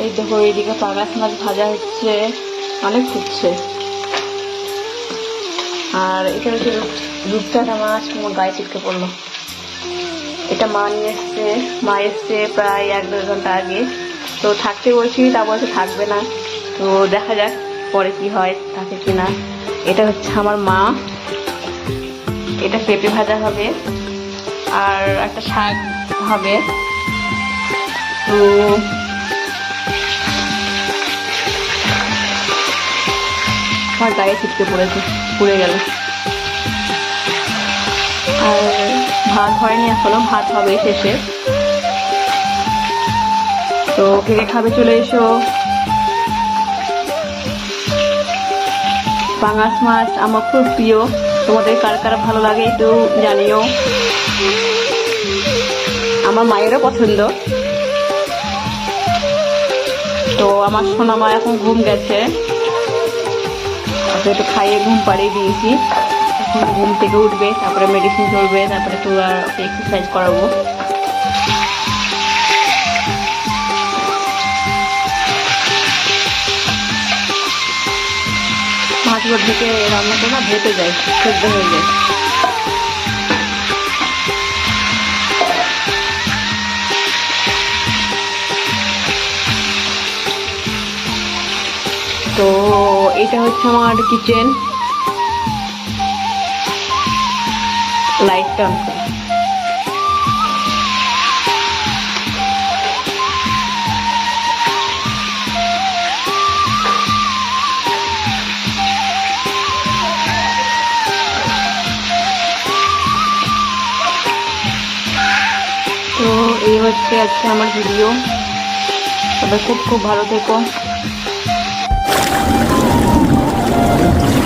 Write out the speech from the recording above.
এই দেখো, এইদিকে পাঙাশ মাছ ভাজা হচ্ছে, অনেক ফুটছে আর এটা হচ্ছে রূপ- রূপচাঁদা মাছ আমার গায়ে ছিটকে পড়ল। এটা মা নিয়ে এসছে। মা এসছে প্রায় এক দেড় ঘণ্টা আগে। তো থাকতে বলছি, তা বলছে থাকবে না। তো দেখা যাক পরে কি হয়, থাকে কি না। এটা হচ্ছে আমার মা। এটা পেঁপে ভাজা হবে। আর একটা শাক হবে। তো আমার গায়ে ছিটকে পড়েছে, পুড়ে গেল। আর ভাত হয়নি এখনও, ভাত হবে শেষে। তো কে খাবে চলে এসো। পাঙাশ মাছ আমার খুব প্রিয়, তোমাদের কার কার ভালো লাগে একটু জানিও। আমার মায়েরও পছন্দ। তো আমার সোনা মা এখন ঘুম গেছে। ওকে একটু খাইয়ে ঘুম পাড়িয়ে দিয়েছি। এখন ঘুম থেকে উঠবে, তারপরে মেডিসিন চলবে, তারপরে তো এক্সারসাইজ করাবো। মাছগুলো থেকে রান্না করে না যায় সেদ্ধ হয়ে যায়। তো এটা হচ্ছে আমার কিচেন লাইটটা। তো এই হচ্ছে আজকে আমার ভিডিও সবাই খুব খুব ভালো থেকো। Oh,